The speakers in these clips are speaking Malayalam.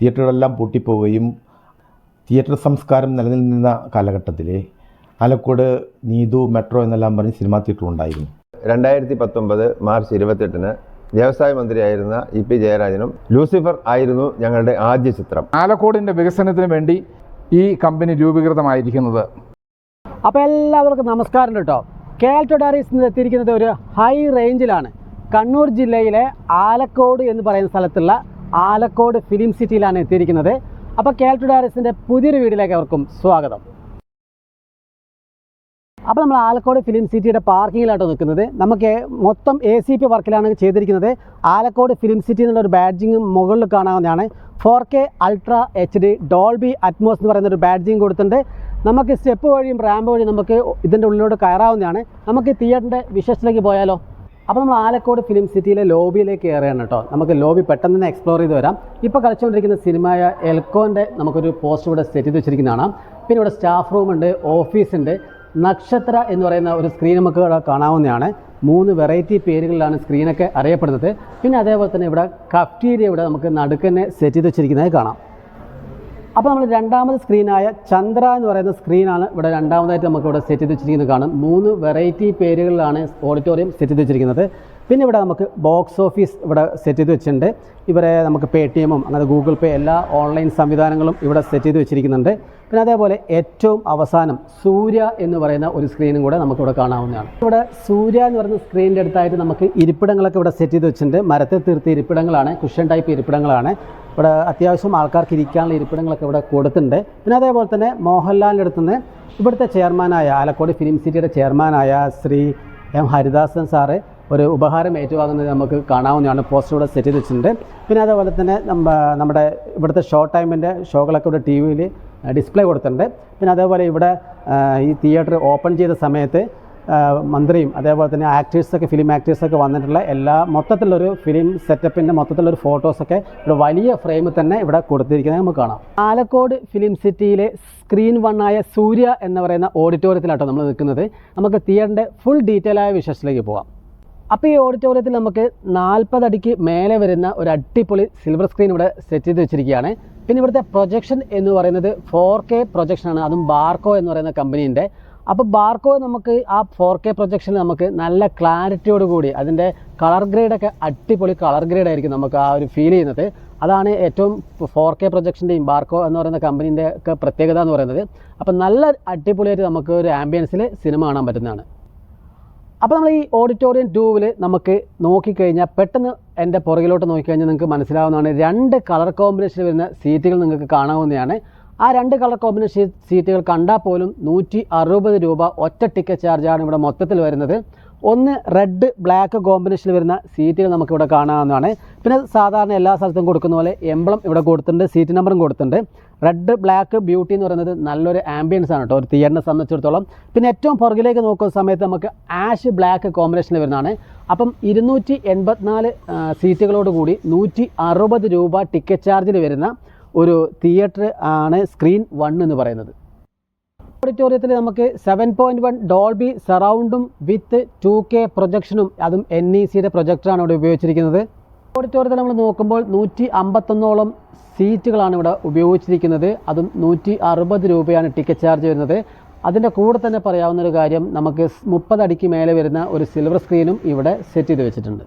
തിയേറ്ററുകളെല്ലാം പൂട്ടിപ്പോവുകയും തിയേറ്റർ സംസ്കാരം നിലനിന്നിരുന്ന കാലഘട്ടത്തിലെ ആലക്കോട് നീതു മെട്രോ എന്നെല്ലാം പറഞ്ഞ് സിനിമ തിയേറ്റർ ഉണ്ടായിരുന്നു. രണ്ടായിരത്തി പത്തൊമ്പത് മാർച്ച് ഇരുപത്തെട്ടിന് വ്യവസായ മന്ത്രിയായിരുന്ന ഇ പി ജയരാജനും ലൂസിഫർ ആയിരുന്നു ഞങ്ങളുടെ ആദ്യ ചിത്രം. ആലക്കോടിന്റെ വികസനത്തിന് വേണ്ടി ഈ കമ്പനി രൂപീകൃതമായിരിക്കുന്നത്. അപ്പോൾ എല്ലാവർക്കും നമസ്കാരം കേട്ടോ കേൾട്ടോ ഡയറീസ് എത്തിയിരിക്കുന്നത് ഒരു ഹൈ റേഞ്ചിലാണ് കണ്ണൂർ ജില്ലയിലെ ആലക്കോട് എന്ന് പറയുന്ന സ്ഥലത്തുള്ള ആലക്കോട് ഫിലിം സിറ്റിയിലാണ് എത്തിയിരിക്കുന്നത്. അപ്പോൾ ടു ഡയറീസിന്റെ പുതിയൊരു വീഡിയോയിലേക്ക് അവർക്കും സ്വാഗതം. അപ്പോൾ നമ്മൾ ആലക്കോട് ഫിലിം സിറ്റിയുടെ പാർക്കിങ്ങിലാട്ടോ നിൽക്കുന്നത്. നമുക്ക് മൊത്തം എ സി പി വർക്കിലാണ് ചെയ്തിരിക്കുന്നത്. ആലക്കോട് ഫിലിം സിറ്റി എന്നുള്ള ഒരു ബാഡ്ജിങ് മുകളിൽ കാണാവുന്നതാണ്. Four K ultra H D Dolby Atmos എന്ന് പറയുന്ന ഒരു ബാഡ്ജിങ് കൊടുത്തിട്ടുണ്ട്. നമുക്ക് സ്റ്റെപ്പ് വഴിയും റാമ്പ് വഴിയും നമുക്ക് ഇതിന്റെ ഉള്ളിലോട്ട് കയറാവുന്നതാണ്. നമുക്ക് തിയേറ്ററിന്റെ വിശേഷത്തിലേക്ക് പോയാലോ? അപ്പോൾ നമ്മൾ ആലക്കോട് ഫിലിം സിറ്റിയിലെ ലോബിയിലേക്ക് കയറുകയാണ് കേട്ടോ. നമുക്ക് ലോബി പെട്ടെന്ന് തന്നെ എക്സ്പ്ലോർ ചെയ്ത് വരാം. ഇപ്പോൾ കളിച്ചുകൊണ്ടിരിക്കുന്ന സിനിമയായ എൽക്കോന്റെ നമുക്കൊരു പോസ്റ്റ് ഇവിടെ സെറ്റ് ചെയ്ത് വെച്ചിരിക്കുന്നതാണ് പിന്നെ ഇവിടെ സ്റ്റാഫ് റൂം ഉണ്ട് ഓഫീസുണ്ട് നക്ഷത്ര എന്ന് പറയുന്ന ഒരു സ്ക്രീൻ നമുക്ക് കാണാവുന്നതാണ്. മൂന്ന് വെറൈറ്റി പേരുകളിലാണ് സ്ക്രീനൊക്കെ അറിയപ്പെടുന്നത്. പിന്നെ അതേപോലെ തന്നെ ഇവിടെ കഫ്റ്റീരിയ ഇവിടെ നമുക്ക് നടുക്കന്നെ സെറ്റ് ചെയ്ത് വെച്ചിരിക്കുന്നത് കാണാം. അപ്പോൾ നമ്മൾ രണ്ടാമത് സ്ക്രീനായ ചന്ദ്ര എന്ന് പറയുന്ന സ്ക്രീനാണ് ഇവിടെ രണ്ടാമതായിട്ട് നമുക്ക് ഇവിടെ സെറ്റ് ചെയ്ത് വെച്ചിരിക്കുന്നത് കാണും. മൂന്ന് വെറൈറ്റി പേരുകളിലാണ് ഓഡിറ്റോറിയം സെറ്റ് ചെയ്ത് വെച്ചിരിക്കുന്നത്. പിന്നെ ഇവിടെ നമുക്ക് ബോക്സ് ഓഫീസ് ഇവിടെ സെറ്റ് ചെയ്ത് വെച്ചിട്ടുണ്ട്. ഇവരെ നമുക്ക് പേ ടി എമ്മും അങ്ങനെ ഗൂഗിൾ പേ എല്ലാ ഓൺലൈൻ സംവിധാനങ്ങളും ഇവിടെ സെറ്റ് ചെയ്ത് വെച്ചിരിക്കുന്നുണ്ട്. പിന്നെ അതേപോലെ ഏറ്റവും അവസാനം സൂര്യ എന്ന് പറയുന്ന ഒരു സ്ക്രീനും കൂടെ നമുക്കിവിടെ കാണാവുന്നതാണ്. ഇവിടെ സൂര്യ എന്ന് പറയുന്ന സ്ക്രീനിന്റെ അടുത്തായിട്ട് നമുക്ക് ഇരിപ്പിടങ്ങളൊക്കെ ഇവിടെ സെറ്റ് ചെയ്ത് വെച്ചിട്ടുണ്ട്. മരത്തെ തീർത്ത ഇരിപ്പിടങ്ങളാണ് കുഷൻ ടൈപ്പ് ഇരിപ്പിടങ്ങളാണ്. ഇവിടെ അത്യാവശ്യം ആൾക്കാർക്ക് ഇരിക്കാനുള്ള ഇരിപ്പിടങ്ങളൊക്കെ ഇവിടെ കൊടുത്തിട്ടുണ്ട്. പിന്നെ അതേപോലെ തന്നെ മോഹൻലാലിന്റെ അടുത്ത് നിന്ന് ഇവിടുത്തെ ചെയർമാനായ ആലക്കോട് ഫിലിം സിറ്റിയുടെ ചെയർമാനായ ശ്രീ എം ഹരിദാസൻ സാറ് ഒരു ഉപഹാരം ഏറ്റുവാങ്ങുന്നത് നമുക്ക് കാണാവുന്നതാണ്. പോസ്റ്റർ സെറ്റ് ചെയ്ത് വെച്ചിട്ടുണ്ട് പിന്നെ അതേപോലെ തന്നെ നമ്മ നമ്മുടെ ഇവിടുത്തെ ഷോർട്ട് ടൈമിന്റെ ഷോകളൊക്കെ ഇവിടെ ടി വിയിൽ ഡിസ്പ്ലേ കൊടുത്തിട്ടുണ്ട്. പിന്നെ അതേപോലെ ഇവിടെ ഈ തിയേറ്റർ ഓപ്പൺ ചെയ്ത സമയത്ത് മന്ത്രിയും അതേപോലെ തന്നെ ആക്ടേഴ്സൊക്കെ ഫിലിം ആക്ടേഴ്സൊക്കെ വന്നിട്ടുള്ള എല്ലാ മൊത്തത്തിലൊരു ഫിലിം സെറ്റപ്പിന്റെ മൊത്തത്തിലൊരു ഫോട്ടോസൊക്കെ ഇവിടെ വലിയ ഫ്രെയിമിൽ തന്നെ ഇവിടെ കൊടുത്തിരിക്കുന്നത് നമുക്ക് കാണാം. ആലക്കോട് ഫിലിം സിറ്റിയിലെ സ്ക്രീൻ വണ്ണായ സൂര്യ എന്ന് പറയുന്ന ഓഡിറ്റോറിയത്തിലാട്ടോ നമ്മൾ നിൽക്കുന്നത്. നമുക്ക് തിയേറ്ററിന്റെ ഫുൾ ഡീറ്റെയിൽ ആയ വിശേഷത്തിലേക്ക് പോകാം അപ്പോൾ ഈ ഓഡിറ്റോറിയത്തിൽ നമുക്ക് നാൽപ്പതടിക്ക് മേലെ വരുന്ന ഒരു അടിപൊളി സിൽവർ സ്ക്രീൻ ഇവിടെ സെറ്റ് ചെയ്ത് വെച്ചിരിക്കുകയാണ്. പിന്നെ ഇവിടുത്തെ പ്രൊജക്ഷൻ എന്ന് പറയുന്നത് ഫോർ കെ പ്രൊജക്ഷനാണ് അതും ബാർക്കോ എന്ന് പറയുന്ന കമ്പനീന്റെ അപ്പോൾ ബാർക്കോ നമുക്ക് ആ ഫോർ കെ പ്രൊജക്ഷൻ നമുക്ക് നല്ല ക്ലാരിറ്റിയോട് കൂടി അതിന്റെ കളർ ഗ്രേഡൊക്കെ അടിപൊളി കളർ ഗ്രേഡ് ആയിരിക്കും നമുക്ക് ആ ഒരു ഫീൽ ചെയ്യുന്നത്. അതാണ് ഏറ്റവും ഫോർ കെ പ്രൊജക്ഷന്റെയും ബാർക്കോ എന്ന് പറയുന്ന കമ്പനീന്റെ ഒക്കെ പ്രത്യേകത എന്ന് പറയുന്നത്. അപ്പോൾ നല്ല അടിപൊളിയായിട്ട് നമുക്ക് ഒരു ആംബിയൻസിൽ സിനിമ കാണാൻ പറ്റുന്നതാണ്. അപ്പോൾ നമ്മൾ ഈ ഓഡിറ്റോറിയം ടൂവിൽ നമുക്ക് നോക്കിക്കഴിഞ്ഞാൽ പെട്ടെന്ന് എന്റെ പുറകിലോട്ട് നോക്കിക്കഴിഞ്ഞാൽ നിങ്ങൾക്ക് മനസ്സിലാവുന്നതാണ് രണ്ട് കളർ കോമ്പിനേഷൻ വരുന്ന സീറ്റുകൾ നിങ്ങൾക്ക് കാണാവുന്നതാണ്. ആ രണ്ട് കളർ കോമ്പിനേഷൻ സീറ്റുകൾ കണ്ടാൽ പോലും നൂറ്റി അറുപത് രൂപ ഒറ്റ ടിക്കറ്റ് ചാർജാണ് ഇവിടെ മൊത്തത്തിൽ വരുന്നത്. ഒന്ന് റെഡ് ബ്ലാക്ക് കോമ്പിനേഷനിൽ വരുന്ന സീറ്റുകൾ നമുക്കിവിടെ കാണാവുന്നതാണ്. പിന്നെ സാധാരണ എല്ലാ സ്ഥലത്തും കൊടുക്കുന്ന പോലെ എംബ്ലം ഇവിടെ കൊടുത്തിട്ടുണ്ട് സീറ്റ് നമ്പറും കൊടുത്തിട്ടുണ്ട്. റെഡ് ബ്ലാക്ക് ബ്യൂട്ടി എന്ന് പറയുന്നത് നല്ലൊരു ആംബിയൻസ് ആണ് കേട്ടോ ഒരു തിയേറ്ററിനെ സംബന്ധിച്ചിടത്തോളം. പിന്നെ ഏറ്റവും പുറകിലേക്ക് നോക്കുന്ന സമയത്ത് നമുക്ക് ആഷ് ബ്ലാക്ക് കോമ്പിനേഷനിൽ വരുന്നതാണ്. അപ്പം ഇരുന്നൂറ്റി എൺപത്തിനാല് സീറ്റുകളോട് കൂടി നൂറ്റി അറുപത് രൂപ ടിക്കറ്റ് ചാർജിൽ വരുന്ന ഒരു തിയേറ്റർ ആണ് സ്ക്രീൻ വൺ എന്ന് പറയുന്നത്. ഓഡിറ്റോറിയത്തിൽ നമുക്ക് സെവൻ പോയിന്റ് വൺ ഡോൾബി സറൗണ്ടും വിത്ത് ടു കെ പ്രൊജക്ഷനും അതും എൻ ഇ സിയുടെ പ്രൊജക്ടറാണ് ഇവിടെ ഉപയോഗിച്ചിരിക്കുന്നത്. ഓഡിറ്റോറിയത്തിൽ നമ്മൾ നോക്കുമ്പോൾ നൂറ്റി അമ്പത്തൊന്നോളം സീറ്റുകളാണ് ഇവിടെ ഉപയോഗിച്ചിരിക്കുന്നത്. അതും നൂറ്റി അറുപത് രൂപയാണ് ടിക്കറ്റ് ചാർജ് വരുന്നത്. അതിന്റെ കൂടെ തന്നെ പറയാവുന്ന ഒരു കാര്യം നമുക്ക് മുപ്പതടിക്ക് മേലെ വരുന്ന ഒരു സിൽവർ സ്ക്രീനും ഇവിടെ സെറ്റ് ചെയ്ത് വെച്ചിട്ടുണ്ട്.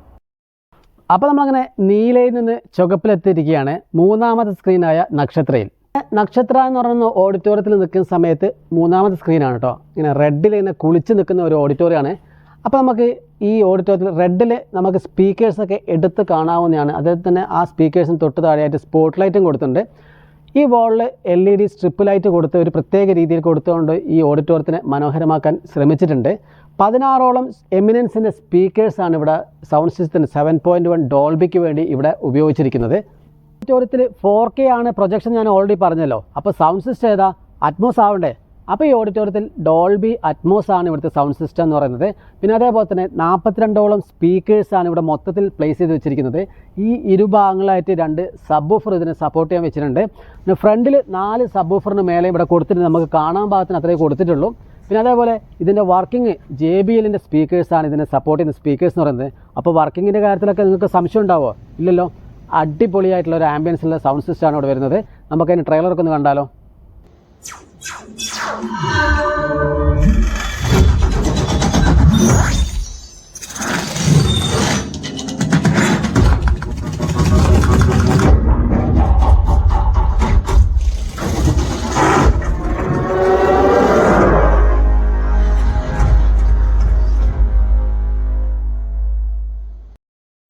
അപ്പോൾ നമ്മളങ്ങനെ നീലയിൽ നിന്ന് ചുവപ്പിലെത്തിയിരിക്കുകയാണ്. മൂന്നാമത്തെ സ്ക്രീനായ നക്ഷത്രയിൽ. നക്ഷത്ര എന്ന് പറയുന്ന ഓഡിറ്റോറിയത്തിൽ നിൽക്കുന്ന സമയത്ത് മൂന്നാമത്തെ സ്ക്രീനാണ് കേട്ടോ ഇങ്ങനെ റെഡിൽ ഇങ്ങനെ കുളിച്ച് നിൽക്കുന്ന ഒരു ഓഡിറ്റോറിയമാണ് അപ്പോൾ നമുക്ക് ഈ ഓഡിറ്റോറിയത്തിൽ റെഡിൽ നമുക്ക് സ്പീക്കേഴ്സൊക്കെ എടുത്ത് കാണാവുന്നതാണ്. അതേപോലെ തന്നെ ആ സ്പീക്കേഴ്സിന് തൊട്ട് താഴെയായിട്ട് സ്പോട്ട് ലൈറ്റും കൊടുത്തിട്ടുണ്ട്. ഈ വാളിൽ L E D strip light കൊടുത്ത് ഒരു പ്രത്യേക രീതിയിൽ കൊടുത്തുകൊണ്ട് ഈ ഓഡിറ്റോറിയത്തിനെ മനോഹരമാക്കാൻ ശ്രമിച്ചിട്ടുണ്ട്. പതിനാറോളം എമിനൻസിന്റെ സ്പീക്കേഴ്സാണ് ഇവിടെ സൗണ്ട് സിസ്റ്റത്തിന് സെവൻ പോയിന്റ് വൺ ഡോൾബിക്ക് വേണ്ടി ഇവിടെ ഉപയോഗിച്ചിരിക്കുന്നത്. ഓഡിറ്റോറിയത്തിൽ ഫോർ കെ ആണ് പ്രൊജക്ഷൻ ഞാൻ ഓൾറെഡി പറഞ്ഞല്ലോ. അപ്പോൾ സൗണ്ട് സിസ്റ്റം ഏതാ? അറ്റ്മോസ് ആവണ്ടേ. അപ്പോൾ ഈ ഓഡിറ്റോറിയത്തിൽ ഡോൾബി അറ്റ്മോസ് ആണ് ഇവിടുത്തെ സൗണ്ട് സിസ്റ്റം എന്ന് പറയുന്നത്. പിന്നെ അതേപോലെ തന്നെ നാൽപ്പത്തിരണ്ടോളം സ്പീക്കേഴ്സാണ് ഇവിടെ മൊത്തത്തിൽ പ്ലേസ് ചെയ്ത് വെച്ചിരിക്കുന്നത്. ഈ ഇരുഭാഗങ്ങളായിട്ട് രണ്ട് സബ് ഓഫർ ഇതിനെ സപ്പോർട്ട് ചെയ്യാൻ വെച്ചിട്ടുണ്ട്. പിന്നെ ഫ്രണ്ടിൽ നാല് സബ് ഓഫറിന് മേലെ ഇവിടെ കൊടുത്തിട്ട് നമുക്ക് കാണാൻ ഭാഗത്തിന് അത്രേ കൊടുത്തിട്ടുള്ളൂ. പിന്നെ അതേപോലെ ഇതിന്റെ വർക്കിംഗ് ജെ ബി എല്ലിന്റെ സ്പീക്കേഴ്സാണ് ഇതിനെ സപ്പോർട്ട് ചെയ്യുന്ന സ്പീക്കേഴ്സ് എന്ന് പറയുന്നത്. അപ്പോൾ വർക്കിങ്ങിന്റെ കാര്യത്തിലൊക്കെ നിങ്ങൾക്ക് സംശയം ഉണ്ടാവുമോ ഇല്ലല്ലോ? അടിപൊളിയായിട്ടുള്ള ഒരു ആംബിയൻസിലുള്ള സൗണ്ട് സിസ്റ്റമാണ് ഇവിടെ വരുന്നത്. നമുക്കതിന് ട്രെയിലറൊക്കെ ഒന്ന് കണ്ടാലോ?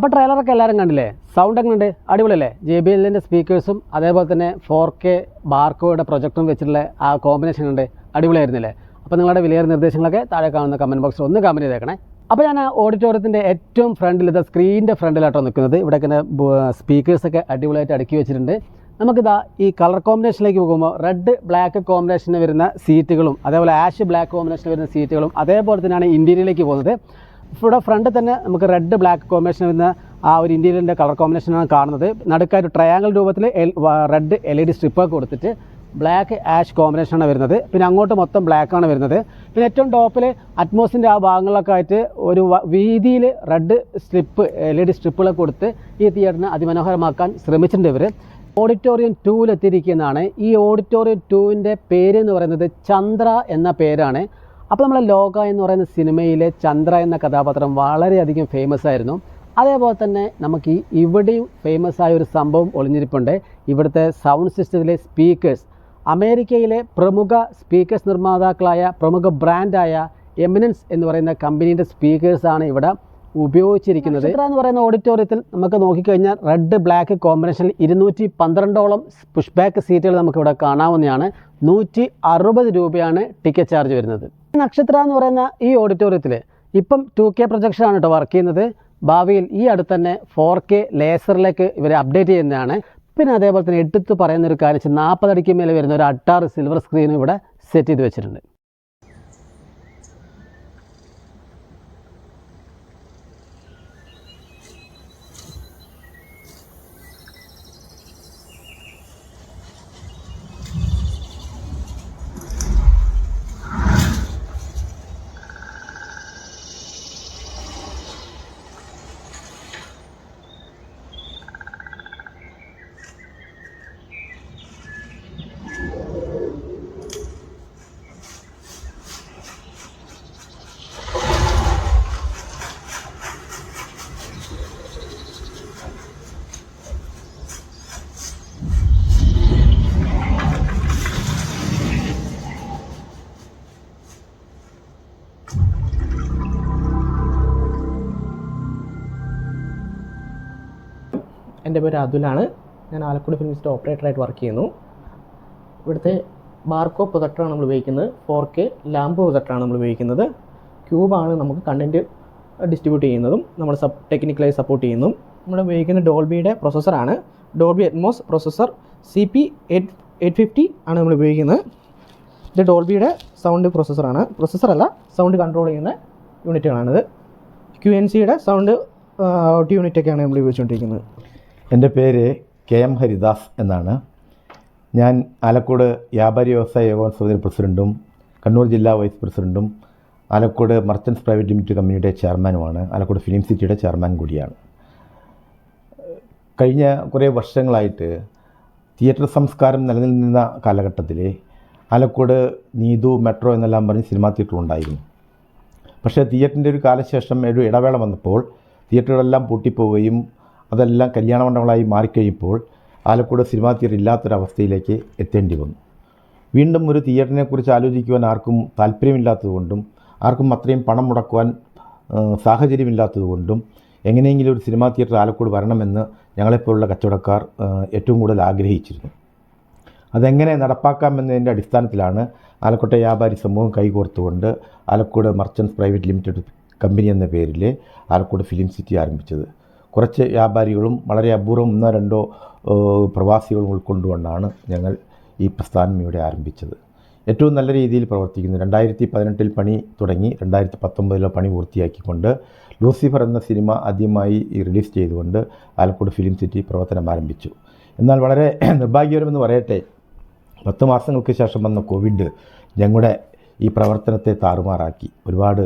അപ്പോൾ ട്രെയിലറൊക്കെ എല്ലാവരും കണ്ടില്ലേ? സൗണ്ട് എങ്ങനെയുണ്ട് അടിപൊളിയല്ലേ? ജെ ബി എല്ലിന്റെ സ്പീക്കേഴ്സും അതേപോലെ തന്നെ ഫോർ കെ ബാർക്കോയുടെ പ്രൊജക്ടറും വെച്ചിട്ടുള്ള ആ കോമ്പിനേഷൻ ഉണ്ട് അടിപൊളിയായിരുന്നില്ലേ? അപ്പോൾ നിങ്ങളുടെ വിലയേറെ നിർദ്ദേശങ്ങളൊക്കെ താഴെ കാണുന്ന കമന്റ് ബോക്സിൽ ഒന്ന് കമന്റ് ചെയ്തേക്കണേ. അപ്പോൾ ഞാൻ ഓഡിറ്റോറിയത്തിന്റെ ഏറ്റവും ഫ്രണ്ടിൽ ഇത് സ്ക്രീനിന്റെ ഫ്രണ്ടിലായിട്ടോ നിൽക്കുന്നത്. ഇവിടെ ഇങ്ങനെ സ്പീക്കേഴ്സൊക്കെ അടിപൊളിയായിട്ട് അടുക്കി വെച്ചിട്ടുണ്ട്. നമുക്കിതാ ഈ കളർ കോമ്പിനേഷനിലേക്ക് പോകുമ്പോൾ റെഡ് ബ്ലാക്ക് കോമ്പിനേഷന് വരുന്ന സീറ്റുകളും അതേപോലെ ആഷ് ബ്ലാക്ക് കോമ്പിനേഷന് വരുന്ന സീറ്റുകളും അതേപോലെ തന്നെയാണ് ഇന്റീരിയറിലേക്ക് പോകുന്നത്. ഇവിടെ ഫ്രണ്ട് തന്നെ നമുക്ക് റെഡ് ബ്ലാക്ക് കോമ്പിനേഷൻ വരുന്ന ആ ഒരു ഇന്റീരിയറിന്റെ കളർ കോമ്പിനേഷനാണ് കാണുന്നത്. നടുക്കായിട്ട് ട്രയാങ്കിൾ രൂപത്തിൽ റെഡ് എൽ ഇ ഡി സ്ട്രിപ്പൊക്കെ കൊടുത്തിട്ട് ബ്ലാക്ക് ആഷ് കോമ്പിനേഷനാണ് വരുന്നത്. പിന്നെ അങ്ങോട്ട് മൊത്തം ബ്ലാക്കാണ് വരുന്നത്. പിന്നെ ഏറ്റവും ടോപ്പിൽ അറ്റ്മോസിന്റെ ആ ഭാഗങ്ങളിലൊക്കെ ആയിട്ട് ഒരു വീതിയിൽ red strip L E D സ്ട്രിപ്പുകളൊക്കെ കൊടുത്ത് ഈ തിയേറ്ററിനെ അതിമനോഹരമാക്കാൻ ശ്രമിച്ചിട്ടുണ്ട് ഇവർ ഓഡിറ്റോറിയം ടൂവിലെത്തിയിരിക്കുന്നതാണ് ഈ ഓഡിറ്റോറിയം ടൂവിന്റെ പേര് എന്ന് പറയുന്നത് ചന്ദ്ര എന്ന പേരാണ്. അപ്പോൾ നമ്മളെ ലോക എന്ന് പറയുന്ന സിനിമയിലെ ചന്ദ്ര എന്ന കഥാപാത്രം വളരെയധികം ഫേമസ് ആയിരുന്നു. അതേപോലെ തന്നെ നമുക്ക് ഇവിടെയും ഫേമസ് ആയ ഒരു സംഭവം ഒളിഞ്ഞിരിപ്പുണ്ട്. ഇവിടുത്തെ സൗണ്ട് സിസ്റ്റത്തിലെ സ്പീക്കേഴ്സ് അമേരിക്കയിലെ പ്രമുഖ സ്പീക്കേഴ്സ് നിർമ്മാതാക്കളായ പ്രമുഖ ബ്രാൻഡായ എമിനൻസ് എന്ന് പറയുന്ന കമ്പനീന്റെ സ്പീക്കേഴ്സാണ് ഇവിടെ. ഉപയോഗിച്ചിരിക്കുന്നത് എന്ന് പറയുന്ന ഓഡിറ്റോറിയത്തിൽ നമുക്ക് നോക്കിക്കഴിഞ്ഞാൽ റെഡ് ബ്ലാക്ക് കോമ്പിനേഷനിൽ ഇരുന്നൂറ്റി പന്ത്രണ്ടോളം പുഷ് ബാക്ക് സീറ്റുകൾ നമുക്കിവിടെ കാണാവുന്നതാണ്. നൂറ്റി അറുപത് രൂപയാണ് ടിക്കറ്റ് ചാർജ് വരുന്നത്. നക്ഷത്ര എന്ന് പറയുന്ന ഈ ഓഡിറ്റോറിയത്തിൽ ഇപ്പം ടു കെ പ്രൊജക്ഷനാണ് കേട്ടോ വർക്ക് ചെയ്യുന്നത്. ഭാവിയിൽ ഈ അടുത്ത് തന്നെ ഫോർ കെ ലേസറിലേക്ക് ഇവർ അപ്ഡേറ്റ് ചെയ്യുന്നതാണ്. പിന്നെ അതേപോലെ തന്നെ എടുത്ത് പറയുന്ന ഒരു കാര്യം വെച്ചാൽ നാൽപ്പതടിക്ക് മേലെ വരുന്ന ഒരു അട്ടാറ് സിൽവർ സ്ക്രീനും ഇവിടെ സെറ്റ് ചെയ്ത് വെച്ചിട്ടുണ്ട്. എന്റെ പേര് അതുലാണ്. ഞാൻ ആലക്കുടി ഫിലിംസിന്റെ ഓപ്പറേറ്ററായിട്ട് വർക്ക് ചെയ്യുന്നു. ഇവിടുത്തെ ബാർക്കോ പ്രൊജക്ടറാണ് നമ്മൾ ഉപയോഗിക്കുന്നത്. ഫോർ കെ ലാമ്പ് പ്രൊജക്ടറാണ് നമ്മൾ ഉപയോഗിക്കുന്നത്. ക്യൂബാണ് നമുക്ക് കണ്ടന്റ് ഡിസ്ട്രിബ്യൂട്ട് ചെയ്യുന്നതും നമ്മൾ സബ് ടെക്നിക്കലായി സപ്പോർട്ട് ചെയ്യുന്നു നമ്മൾ ഉപയോഗിക്കുന്ന ഡോൾബിയുടെ പ്രൊസസ്സറാണ് Dolby Atmos processor C P eight eight fifty ആണ് നമ്മൾ ഉപയോഗിക്കുന്നത്. ഇത് ഡോൾബിയുടെ സൗണ്ട് പ്രൊസസ്സറാണ് പ്രൊസസ്സറല്ല സൗണ്ട് കൺട്രോൾ ചെയ്യുന്ന യൂണിറ്റുകളാണിത് ക്യു എൻ സിയുടെ സൗണ്ട് യൂണിറ്റൊക്കെയാണ് നമ്മൾ ഉപയോഗിച്ചുകൊണ്ടിരിക്കുന്നത്. എന്റെ പേര് കെ എം ഹരിദാസ് എന്നാണ്. ഞാൻ ആലക്കോട് വ്യാപാരി വ്യവസായ യോഗോത്സവത്തിൽ പ്രസിഡന്റും കണ്ണൂർ ജില്ലാ വൈസ് പ്രസിഡന്റും ആലക്കോട് മർച്ചൻസ് പ്രൈവറ്റ് ലിമിറ്റഡ് കമ്പനിയുടെ ചെയർമാനുമാണ്. ആലക്കോട് ഫിലിം സിറ്റിയുടെ ചെയർമാൻ കൂടിയാണ്. കഴിഞ്ഞ കുറേ വർഷങ്ങളായിട്ട് തിയേറ്റർ സംസ്കാരം നിലനിന്നിരുന്ന കാലഘട്ടത്തിൽ ആലക്കോട് നീതു മെട്രോ എന്നെല്ലാം പറഞ്ഞ് സിനിമാ തിയേറ്റർ ഉണ്ടായിരുന്നു. പക്ഷേ തിയേറ്ററിന്റെ ഒരു കാലശേഷം ഒരു ഇടവേള വന്നപ്പോൾ തിയേറ്ററുകളെല്ലാം പൂട്ടിപ്പോവുകയും അതെല്ലാം കല്യാണ മണ്ഡപങ്ങളായി മാറിക്കഴിയുമ്പോൾ ആലക്കോട് സിനിമാ തിയേറ്റർ ഇല്ലാത്തൊരവസ്ഥയിലേക്ക് എത്തേണ്ടി വന്നു. വീണ്ടും ഒരു തിയേറ്ററിനെക്കുറിച്ച് ആലോചിക്കുവാൻ ആർക്കും താല്പര്യമില്ലാത്തതുകൊണ്ടും ആർക്കും അത്രയും പണം മുടക്കുവാൻ സാഹചര്യമില്ലാത്തതുകൊണ്ടും എങ്ങനെയെങ്കിലും ഒരു സിനിമാ തിയേറ്റർ ആലക്കോട് വരണമെന്ന് ഞങ്ങളെപ്പോലുള്ള കച്ചവടക്കാർ ഏറ്റവും കൂടുതൽ ആഗ്രഹിച്ചിരുന്നു. അതെങ്ങനെ നടപ്പാക്കാമെന്നതിന്റെ അടിസ്ഥാനത്തിലാണ് ആലക്കോട്ടെ വ്യാപാരി സമൂഹം കൈകോർത്തുകൊണ്ട് Alakode merchants private limited company എന്ന പേരിൽ ആലക്കോട് ഫിലിം സിറ്റി ആരംഭിച്ചത്. കുറച്ച് വ്യാപാരികളും വളരെ അപൂർവം ഒന്നോ രണ്ടോ പ്രവാസികളും ഉൾക്കൊണ്ടുകൊണ്ടാണ് ഞങ്ങൾ ഈ പ്രസ്ഥാനം ഇവിടെ ആരംഭിച്ചത്. ഏറ്റവും നല്ല രീതിയിൽ പ്രവർത്തിക്കുന്നു. രണ്ടായിരത്തി പതിനെട്ടിൽ പണി തുടങ്ങി രണ്ടായിരത്തി പത്തൊമ്പതിലെ പണി പൂർത്തിയാക്കിക്കൊണ്ട് ലൂസിഫർ എന്ന സിനിമ ആദ്യമായി റിലീസ് ചെയ്തുകൊണ്ട് ആലക്കോട് ഫിലിം സിറ്റി പ്രവർത്തനം ആരംഭിച്ചു. എന്നാൽ വളരെ നിർഭാഗ്യകരമെന്ന് പറയട്ടെ പത്ത് മാസങ്ങൾക്ക് ശേഷം വന്ന കോവിഡ് ഞങ്ങളുടെ ഈ പ്രവർത്തനത്തെ താറുമാറാക്കി. ഒരുപാട്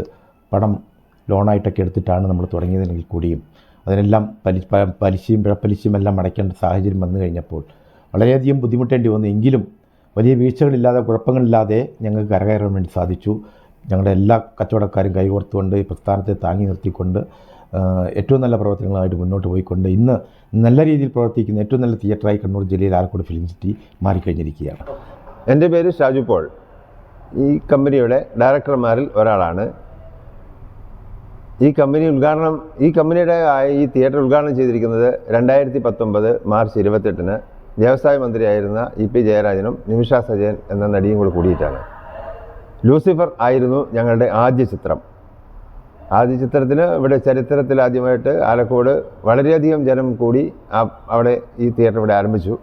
പണം ലോണായിട്ടൊക്കെ എടുത്തിട്ടാണ് നമ്മൾ തുടങ്ങിയതെങ്കിൽ കൂടിയും അതിനെല്ലാം പലി പ- പലിശയും പിഴപ്പലിശയും എല്ലാം അടയ്ക്കേണ്ട സാഹചര്യം വന്നു കഴിഞ്ഞപ്പോൾ വളരെയധികം ബുദ്ധിമുട്ടേണ്ടി വന്നു. എങ്കിലും വലിയ വീഴ്ചകളില്ലാതെ കുഴപ്പങ്ങളില്ലാതെ ഞങ്ങൾക്ക് കരകയറാൻ വേണ്ടി സാധിച്ചു. ഞങ്ങളുടെ എല്ലാ കച്ചവടക്കാരും കൈകോർത്തുകൊണ്ട് ഈ പ്രസ്ഥാനത്തെ താങ്ങി നിർത്തിക്കൊണ്ട് ഏറ്റവും നല്ല പ്രവർത്തനങ്ങളായിട്ട് മുന്നോട്ട് പോയിക്കൊണ്ട് ഇന്ന് നല്ല രീതിയിൽ പ്രവർത്തിക്കുന്ന ഏറ്റവും നല്ല തിയേറ്ററായി കണ്ണൂർ ജില്ലയിൽ ആലക്കോട് ഫിലിം സിറ്റി മാറിക്കഴിഞ്ഞിരിക്കുകയാണ്. എന്റെ പേര് ഷാജു പോൾ. ഈ കമ്പനിയുടെ ഡയറക്ടർമാരിൽ ഒരാളാണ്. ഈ കമ്പനി ഉദ്ഘാടനം ഈ കമ്പനിയുടെ ഈ തിയേറ്റർ ഉദ്ഘാടനം ചെയ്തിരിക്കുന്നത് രണ്ടായിരത്തി പത്തൊമ്പത് മാർച്ച് ഇരുപത്തെട്ടിന് വ്യവസായ മന്ത്രിയായിരുന്ന ഇ പി ജയരാജനും നിമിഷ സജയൻ എന്ന നടിയും കൂടെ കൂടിയിട്ടാണ്. ലൂസിഫർ ആയിരുന്നു ഞങ്ങളുടെ ആദ്യ ചിത്രം. ആദ്യ ചിത്രത്തിന് ഇവിടെ ചരിത്രത്തിൽ ആദ്യമായിട്ട് ആലക്കോട് വളരെയധികം ജനം കൂടി അവിടെ ഈ തിയേറ്റർ ഇവിടെ ആരംഭിച്ചു.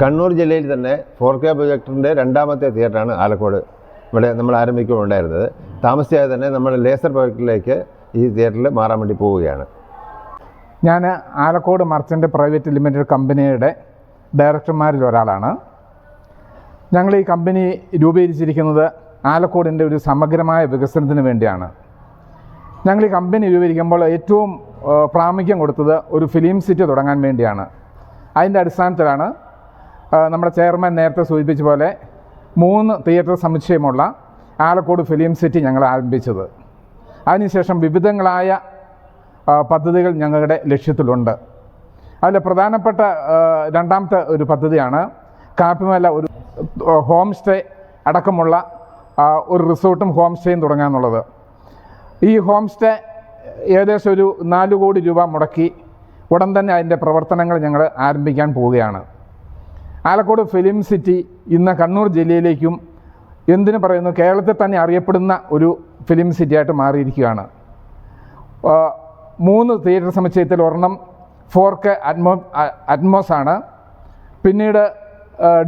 കണ്ണൂർ ജില്ലയിൽ തന്നെ ഫോർ കെ പ്രൊജക്ടറിന്റെ രണ്ടാമത്തെ തിയേറ്ററാണ് ആലക്കോട്. ഇവിടെ നമ്മൾ ആരംഭിക്കുമ്പോൾ ഉണ്ടായിരുന്നത്. താമസിയാതെ തന്നെ നമ്മൾ ലേസർ പ്രൊജക്റ്റിലേക്ക് ഈ തിയേറ്ററിൽ മാറാൻ വേണ്ടി പോവുകയാണ്. ഞാൻ ആലക്കോട് മർച്ചന്റ് പ്രൈവറ്റ് ലിമിറ്റഡ് കമ്പനിയുടെ ഡയറക്ടർമാരിൽ ഒരാളാണ്. ഞങ്ങൾ ഈ കമ്പനി രൂപീകരിച്ചിരിക്കുന്നത് ആലക്കോടിന്റെ ഒരു സമഗ്രമായ വികസനത്തിന് വേണ്ടിയാണ്. ഞങ്ങൾ ഈ കമ്പനി രൂപീകരിക്കുമ്പോൾ ഏറ്റവും പ്രാമുഖ്യം കൊടുത്തത് ഒരു ഫിലിം സിറ്റി തുടങ്ങാൻ വേണ്ടിയാണ്. അതിന്റെ അടിസ്ഥാനത്തിലാണ് നമ്മുടെ ചെയർമാൻ നേരത്തെ സൂചിപ്പിച്ച പോലെ മൂന്ന് തിയേറ്റർ സമുച്ചയമുള്ള ആലക്കോട് ഫിലിം സിറ്റി ഞങ്ങൾ ആരംഭിച്ചത്. അതിനുശേഷം വിവിധങ്ങളായ പദ്ധതികൾ ഞങ്ങളുടെ ലക്ഷ്യത്തിലുണ്ട്. അതിൽ പ്രധാനപ്പെട്ട രണ്ടാമത്തെ ഒരു പദ്ധതിയാണ് കാപ്പിമല ഒരു ഹോം സ്റ്റേ അടക്കമുള്ള ഒരു റിസോർട്ടും ഹോം സ്റ്റേയും തുടങ്ങാമെന്നുള്ളത് ഈ ഹോം സ്റ്റേ ഏകദേശം ഒരു നാല് കോടി രൂപ മുടക്കി ഉടൻ തന്നെ അതിന്റെ പ്രവർത്തനങ്ങൾ ഞങ്ങൾ ആരംഭിക്കാൻ പോവുകയാണ്. ആലക്കോട് ഫിലിം സിറ്റി ഇന്ന് കണ്ണൂർ ജില്ലയിലേക്കും എന്തിനു പറയുന്നു? കേരളത്തിൽ തന്നെ അറിയപ്പെടുന്ന ഒരു ഫിലിം സിറ്റിയായിട്ട് മാറിയിരിക്കുകയാണ്. മൂന്ന് തിയേറ്റർ സമുച്ചയത്തിൽ ഒരെണ്ണം ഫോർ കെ അറ്റ്മോ അറ്റ്മോസ് ആണ്. പിന്നീട്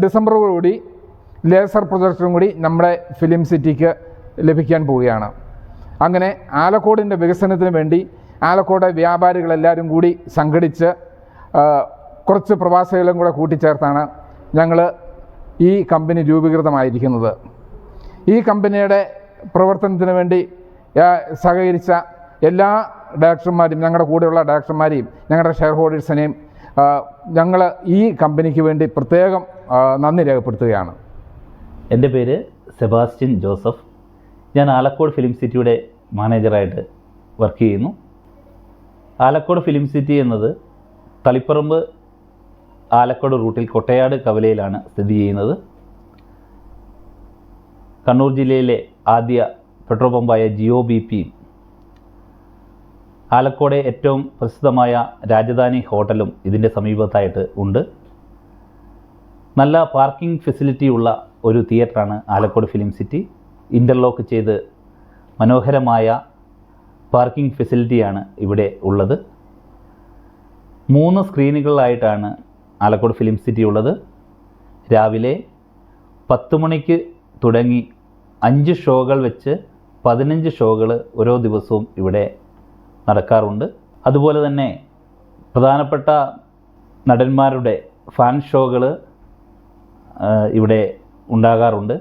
ഡിസംബറോടുകൂടി ലേസർ പ്രൊജക്ടറും കൂടി നമ്മുടെ ഫിലിം സിറ്റിക്ക് ലഭിക്കാൻ പോവുകയാണ്. അങ്ങനെ ആലക്കോടിന്റെ വികസനത്തിന് വേണ്ടി ആലക്കോട് വ്യാപാരികളെല്ലാവരും കൂടി സംഘടിച്ച് കുറച്ച് പ്രവാസികളും കൂടെ കൂട്ടിച്ചേർത്താണ് ഞങ്ങൾ ഈ കമ്പനി രൂപീകൃതമായിരിക്കുന്നത്. ഈ കമ്പനിയുടെ പ്രവർത്തനത്തിന് വേണ്ടി സഹകരിച്ച എല്ലാ ഡയറക്ടർമാരും ഞങ്ങളുടെ കൂടെയുള്ള ഡയറക്ടർമാരെയും ഞങ്ങളുടെ ഷെയർ ഹോൾഡേഴ്സിനെയും ഞങ്ങൾ ഈ കമ്പനിക്ക് വേണ്ടി പ്രത്യേകം നന്ദി രേഖപ്പെടുത്തുകയാണ്. എന്റെ പേര് സെബാസ്റ്റ്യൻ ജോസഫ്. ഞാൻ ആലക്കോട് ഫിലിം സിറ്റിയുടെ മാനേജറായിട്ട് വർക്ക് ചെയ്യുന്നു. ആലക്കോട് ഫിലിം സിറ്റി എന്നത് തളിപ്പറമ്പ് ആലക്കോട് റൂട്ടിൽ കൊട്ടയാട് കവലയിലാണ് സ്ഥിതി ചെയ്യുന്നത്. കണ്ണൂർ ജില്ലയിലെ ആദ്യ പെട്രോൾ പമ്പായ ജിയോ ബി പി ആലക്കോടെ ഏറ്റവും പ്രസിദ്ധമായ രാജധാനി ഹോട്ടലും ഇതിന്റെ സമീപത്തായിട്ട് ഉണ്ട്. നല്ല പാർക്കിംഗ് ഫെസിലിറ്റി ഉള്ള ഒരു തിയേറ്ററാണ് ആലക്കോട് ഫിലിം സിറ്റി. ഇന്റർലോക്ക് ചെയ്ത് മനോഹരമായ പാർക്കിംഗ് ഫെസിലിറ്റിയാണ് ഇവിടെ ഉള്ളത്. മൂന്ന് സ്ക്രീനുകളിലായിട്ടാണ് ആലക്കോട് ഫിലിം സിറ്റി ഉള്ളത് രാവിലെ പത്ത് മണിക്ക് തുടങ്ങി അഞ്ച് ഷോകൾ വെച്ച് പതിനഞ്ച് ഷോകൾ ഓരോ ദിവസവും ഇവിടെ നടക്കാറുണ്ട്. അതുപോലെ തന്നെ പ്രധാനപ്പെട്ട നടന്മാരുടെ ഫാൻ ഷോകൾ ഇവിടെ ഉണ്ടാകാറുണ്ട്.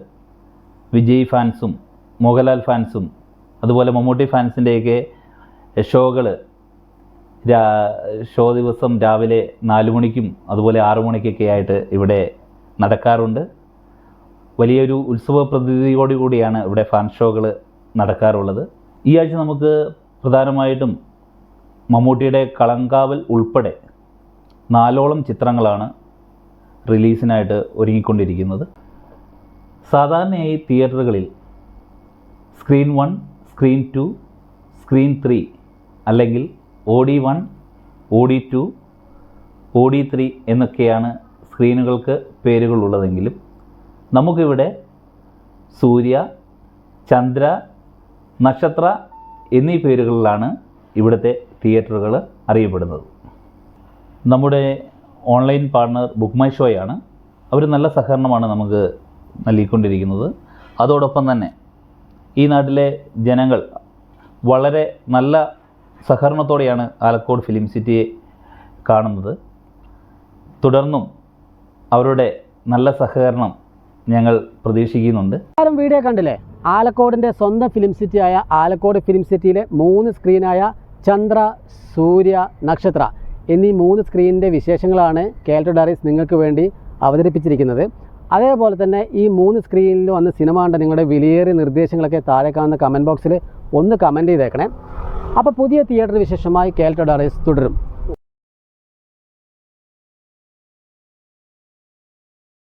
വിജയ് ഫാൻസും മോഹൻലാൽ ഫാൻസും അതുപോലെ മമ്മൂട്ടി ഫാൻസിന്റെയൊക്കെ ഷോകൾ ഷോ ദിവസം രാവിലെ നാല് മണിക്കും അതുപോലെ ആറു മണിക്കൊക്കെ ആയിട്ട് ഇവിടെ നടക്കാറുണ്ട്. വലിയൊരു ഉത്സവ പ്രതീതിയോടുകൂടിയാണ് ഇവിടെ ഫാൻ ഷോകൾ നടക്കാറുള്ളത്. ഈ ആഴ്ച നമുക്ക് പ്രധാനമായിട്ടും മമ്മൂട്ടിയുടെ കളങ്കാവൽ ഉൾപ്പെടെ നാലോളം ചിത്രങ്ങളാണ് റിലീസിനായിട്ട് ഒരുങ്ങിക്കൊണ്ടിരിക്കുന്നത്. സാധാരണയായി തിയേറ്ററുകളിൽ screen one screen two screen three അല്ലെങ്കിൽ O D one O D two O D three എന്നൊക്കെയാണ് സ്ക്രീനുകൾക്ക് പേരുകളുള്ളതെങ്കിലും നമുക്കിവിടെ സൂര്യ ചന്ദ്ര നക്ഷത്ര എന്നീ പേരുകളിലാണ് ഇവിടുത്തെ തിയേറ്ററുകൾ അറിയപ്പെടുന്നത്. നമ്മുടെ ഓൺലൈൻ പാർട്ണർ ബുക്ക് മൈ ഷോയാണ്. അവർ നല്ല സഹകരണമാണ് നമുക്ക് നൽകിക്കൊണ്ടിരിക്കുന്നത്. അതോടൊപ്പം തന്നെ ഈ നാട്ടിലെ ജനങ്ങൾ വളരെ നല്ല സഹകരണത്തോടെയാണ് ആലക്കോട് ഫിലിം സിറ്റിയെ കാണുന്നത്. തുടർന്നും അവരുടെ നല്ല സഹകരണം ഞങ്ങൾ പ്രതീക്ഷിക്കുന്നുണ്ട്. വീഡിയോ കണ്ടില്ലേ? ആലക്കോടിന്റെ സ്വന്തം ഫിലിം സിറ്റിയായ ആലക്കോട് ഫിലിം സിറ്റിയിലെ മൂന്ന് സ്ക്രീനായ ചന്ദ്ര സൂര്യ നക്ഷത്ര എന്നീ മൂന്ന് സ്ക്രീനിന്റെ വിശേഷങ്ങളാണ് കേൽട്ടോ ഡയറീസ് നിങ്ങൾക്ക് വേണ്ടി അവതരിപ്പിച്ചിരിക്കുന്നത്. അതേപോലെ തന്നെ ഈ മൂന്ന് സ്ക്രീനിൽ വന്ന സിനിമ കണ്ട നിങ്ങളുടെ വിലയേറിയ നിർദ്ദേശങ്ങളൊക്കെ താഴെ കാണുന്ന കമന്റ് ബോക്സിൽ ഒന്ന് കമന്റ് ചെയ്തേക്കണേ. അപ്പോൾ പുതിയ തിയേറ്റർ വിശേഷമായി കേൽറ്റോ ഡയറീസ് തുടരും.